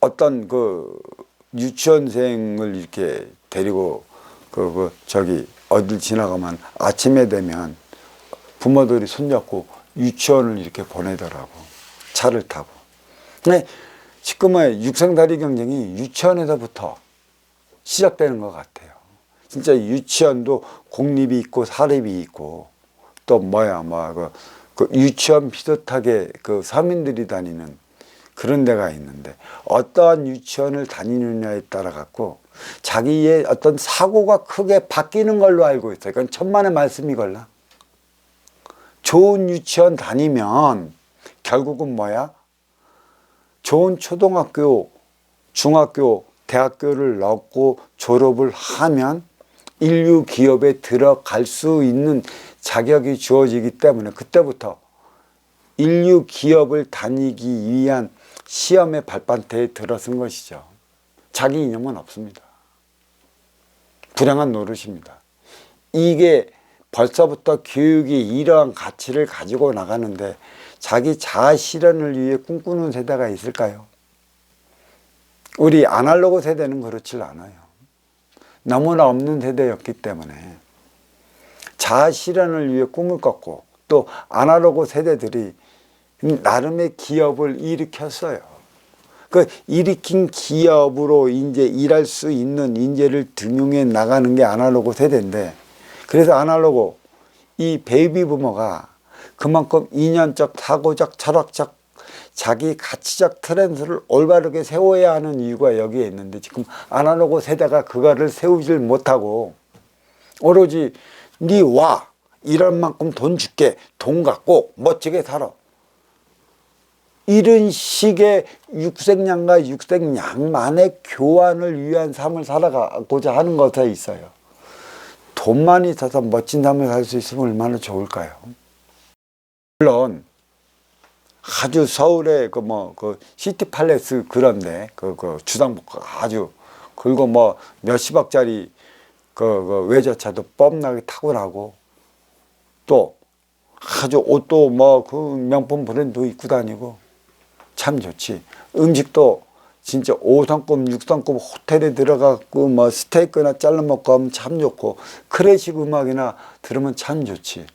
어떤 그 유치원생을 이렇게 데리고 그, 그 저기 어딜 지나가면 아침에 되면 부모들이 손잡고 유치원을 이렇게 보내더라고 차를 타고. 근데 지금의 육성다리 경쟁이 유치원에서부터 시작되는 것 같아요. 진짜 유치원도 공립이 있고 사립이 있고 또 뭐야 뭐그 그 유치원 비슷하게 그 서민들이 다니는 그런 데가 있는데 어떠한 유치원을 다니느냐에 따라 갖고 자기의 어떤 사고가 크게 바뀌는 걸로 알고 있어요. 그건 천만의 말씀이 걸라. 좋은 유치원 다니면 결국은 뭐야? 좋은 초등학교, 중학교, 대학교를 넣고 졸업을 하면 인류 기업에 들어갈 수 있는 자격이 주어지기 때문에 그때부터 인류 기업을 다니기 위한 시험의 발판대에 들어선 것이죠. 자기 이념은 없습니다. 불행한 노릇입니다. 이게 벌써부터 교육이 이러한 가치를 가지고 나가는데 자기 자아 실현을 위해 꿈꾸는 세대가 있을까요? 우리 아날로그 세대는 그렇지 않아요. 너무나 없는 세대였기 때문에 자아 실현을 위해 꿈을 꿨고 또 아날로그 세대들이 나름의 기업을 일으켰어요. 그 일으킨 기업으로 이제 일할 수 있는 인재를 등용해 나가는 게 아날로그 세대인데 그래서 아날로그 이 베이비 부모가 그만큼 이념적, 사고적, 철학적 자기 가치적 트렌드를 올바르게 세워야 하는 이유가 여기에 있는데 지금 아날로그 세대가 그거를 세우질 못하고 오로지 네와 이런 만큼 돈 줄게 돈 갖고 멋지게 살아 이런 식의 육색양과 육색양만의 교환을 위한 삶을 살아가고자 하는 것에 있어요 돈만 있어서 멋진 삶을 살 수 있으면 얼마나 좋을까요? 물론 아주 서울의 그 뭐 그 시티 팔레스 그런데 그, 그 주상복가 아주 그리고 뭐 몇십억짜리 그, 그 외제차도 뻔나게 탁월하고 또 아주 옷도 뭐 그 명품 브랜드 입고 다니고 참 좋지 음식도 진짜 5성급 6성급 호텔에 들어가고 뭐 스테이크나 잘라 먹고 하면 참 좋고 클래식 음악이나 들으면 참 좋지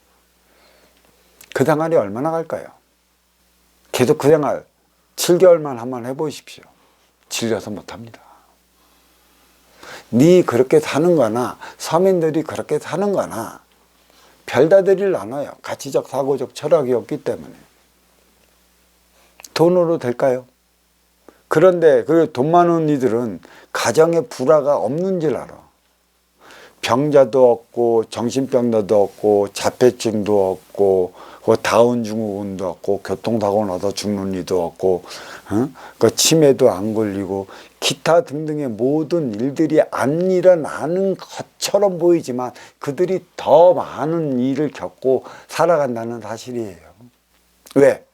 그 생활이 얼마나 갈까요? 계속 그 생활 7개월만 한번 해보십시오. 질려서 못합니다. 네 그렇게 사는 거나 서민들이 그렇게 사는 거나 별다들이 나눠요. 가치적 사고적 철학이 없기 때문에. 돈으로 될까요? 그런데 그 돈 많은 이들은 가정에 불화가 없는 줄 알아. 병자도 없고 정신병자도 없고 자폐증도 없고 그 다운 증후군도 없고 교통사고 나서 죽는 이도 없고 어? 그 치매도 안 걸리고 기타 등등의 모든 일들이 안 일어나는 것처럼 보이지만 그들이 더 많은 일을 겪고 살아간다는 사실이에요. 왜?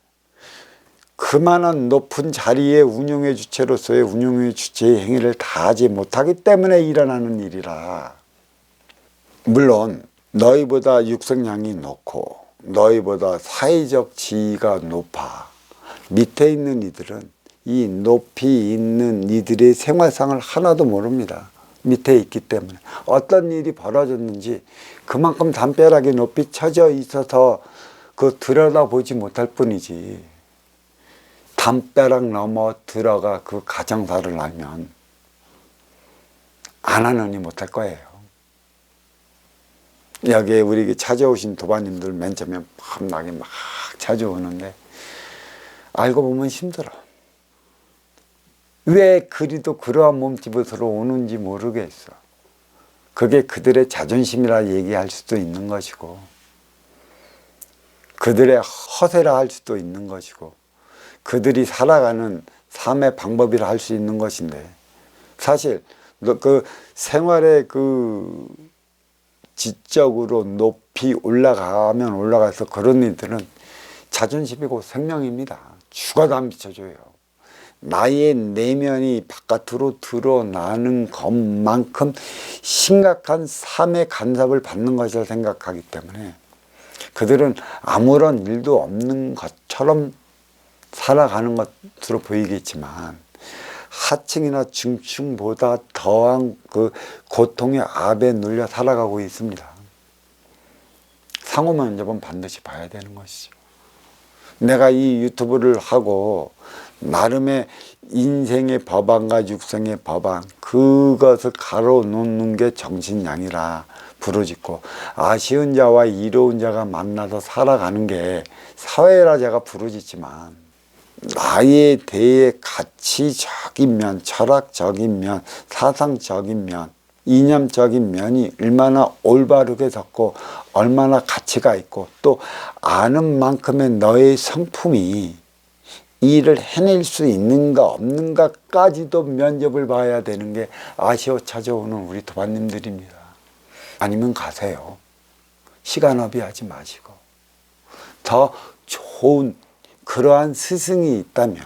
그만한 높은 자리에 운영의 주체로서의 운영의 주체의 행위를 다 하지 못하기 때문에 일어나는 일이라. 물론 너희보다 육성량이 높고 너희보다 사회적 지위가 높아 밑에 있는 이들은 이 높이 있는 이들의 생활상을 하나도 모릅니다. 밑에 있기 때문에 어떤 일이 벌어졌는지 그만큼 담벼락에 높이 쳐져 있어서 그 들여다보지 못할 뿐이지 담벼락 넘어 들어가 그 가정사를 알면 안 하느니 못할 거예요. 여기에 우리 찾아오신 도반님들 맨 처음에 밤나게 막 찾아오는데 알고 보면 힘들어. 왜 그리도 그러한 몸집으로 오는지 모르겠어. 그게 그들의 자존심이라 얘기할 수도 있는 것이고 그들의 허세라 할 수도 있는 것이고 그들이 살아가는 삶의 방법이라 할 수 있는 것인데 사실 그 생활의 그 지적으로 높이 올라가면 올라가서 그런 이들은 자존심이고 생명입니다. 죽어도 안 비춰줘요. 나의 내면이 바깥으로 드러나는 것만큼 심각한 삶의 간섭을 받는 것이라 생각하기 때문에 그들은 아무런 일도 없는 것처럼 살아가는 것으로 보이겠지만 하층이나 중층보다 더한 그 고통의 압에 눌려 살아가고 있습니다. 상호 면접은 반드시 봐야 되는 것이죠. 내가 이 유튜브를 하고 나름의 인생의 법안과 육생의 법안 그것을 가로놓는 게 정신양이라 부르짖고 아쉬운 자와 이로운 자가 만나서 살아가는 게 사회라 제가 부르짖지만 나에 대해 가치적인 면, 철학적인 면, 사상적인 면, 이념적인 면이 얼마나 올바르게 섰고 얼마나 가치가 있고 또 아는 만큼의 너의 성품이 일을 해낼 수 있는가 없는가까지도 면접을 봐야 되는 게 아쉬워 찾아오는 우리 도반님들입니다. 아니면 가세요. 시간 허비하지 마시고 더 좋은 그러한 스승이 있다면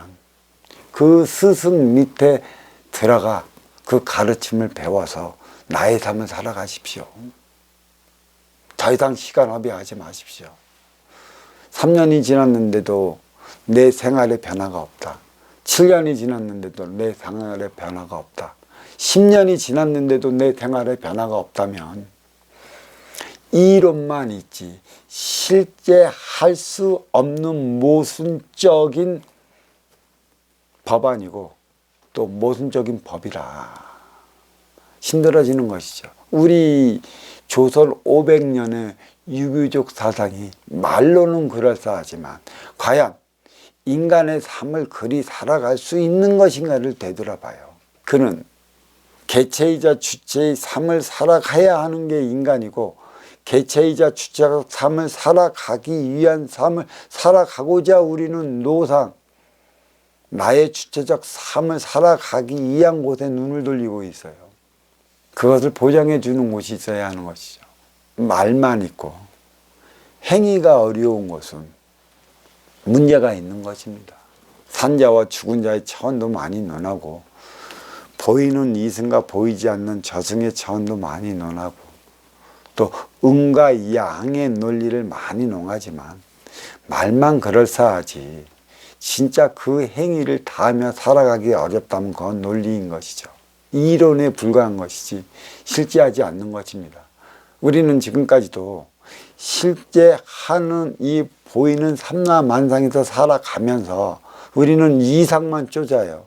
그 스승 밑에 들어가 그 가르침을 배워서 나의 삶을 살아가십시오. 더 이상 시간 허비하지 마십시오. 3년이 지났는데도 내 생활에 변화가 없다. 7년이 지났는데도 내 생활에 변화가 없다. 10년이 지났는데도 내 생활에 변화가 없다면 이론만 있지 실제 할 수 없는 모순적인 법안이고 또 모순적인 법이라 힘들어지는 것이죠. 우리 조선 500년의 유교적 사상이 말로는 그럴싸하지만 과연 인간의 삶을 그리 살아갈 수 있는 것인가를 되돌아봐요. 그는 개체이자 주체의 삶을 살아가야 하는 게 인간이고 개체이자 주체적 삶을 살아가기 위한 삶을 살아가고자 우리는 노상 나의 주체적 삶을 살아가기 위한 곳에 눈을 돌리고 있어요. 그것을 보장해 주는 곳이 있어야 하는 것이죠. 말만 있고 행위가 어려운 것은 문제가 있는 것입니다. 산자와 죽은 자의 차원도 많이 논하고 보이는 이승과 보이지 않는 저승의 차원도 많이 논하고 또 음과 양의 논리를 많이 논하지만 말만 그럴싸하지 진짜 그 행위를 다하며 살아가기 어렵다면 그건 논리인 것이죠. 이론에 불과한 것이지 실제하지 않는 것입니다. 우리는 지금까지도 실제 하는 이 보이는 삼라만상에서 살아가면서 우리는 이상만 쫓아요.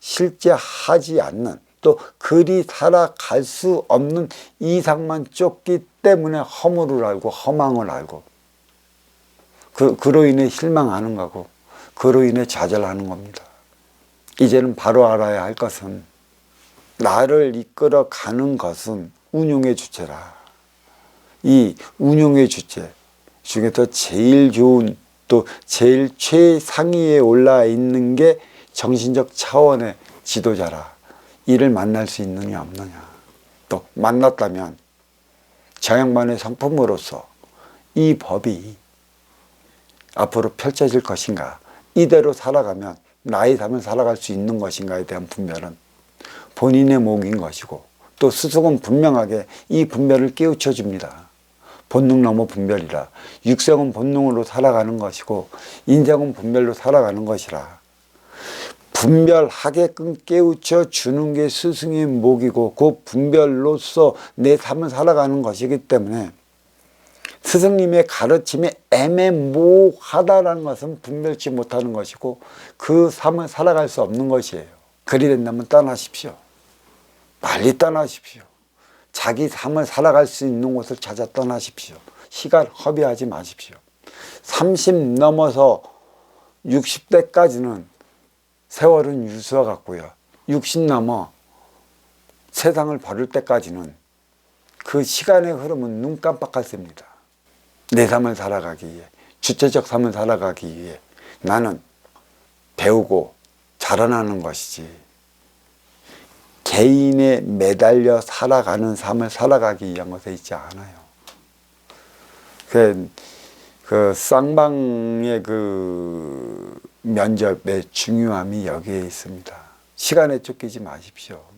실제 하지 않는 또 그리 살아갈 수 없는 이상만 쫓기 때문에 허물을 알고 허망을 알고 그, 그로 인해 실망하는 거고 그로 인해 좌절하는 겁니다. 이제는 바로 알아야 할 것은 나를 이끌어 가는 것은 운용의 주체라. 이 운용의 주체 중에서 제일 좋은 또 제일 최상위에 올라 있는 게 정신적 차원의 지도자라. 이를 만날 수 있느냐 없느냐. 또 만났다면 저 양반의 성품으로서 이 법이 앞으로 펼쳐질 것인가. 이대로 살아가면 나의 삶을 살아갈 수 있는 것인가에 대한 분별은 본인의 몫인 것이고 또 스승은 분명하게 이 분별을 깨우쳐 줍니다. 본능 넘어 분별이라 육생은 본능으로 살아가는 것이고 인생은 분별로 살아가는 것이라 분별하게끔 깨우쳐 주는 게 스승의 몫이고 그 분별로서 내 삶을 살아가는 것이기 때문에 스승님의 가르침이 애매모호하다라는 것은 분별치 못하는 것이고 그 삶을 살아갈 수 없는 것이에요. 그리 된다면 떠나십시오. 빨리 떠나십시오. 자기 삶을 살아갈 수 있는 곳을 찾아 떠나십시오. 시간 허비하지 마십시오. 30 넘어서 60대까지는 세월은 유수와 같고요. 60 넘어 세상을 버릴 때까지는 그 시간의 흐름은 눈 깜빡할 셉니다. 내 삶을 살아가기 위해, 주체적 삶을 살아가기 위해 나는 배우고 자라나는 것이지. 개인에 매달려 살아가는 삶을 살아가기 위한 것에 있지 않아요. 그, 그 쌍방의 그 면접의 중요함이 여기에 있습니다. 시간에 쫓기지 마십시오.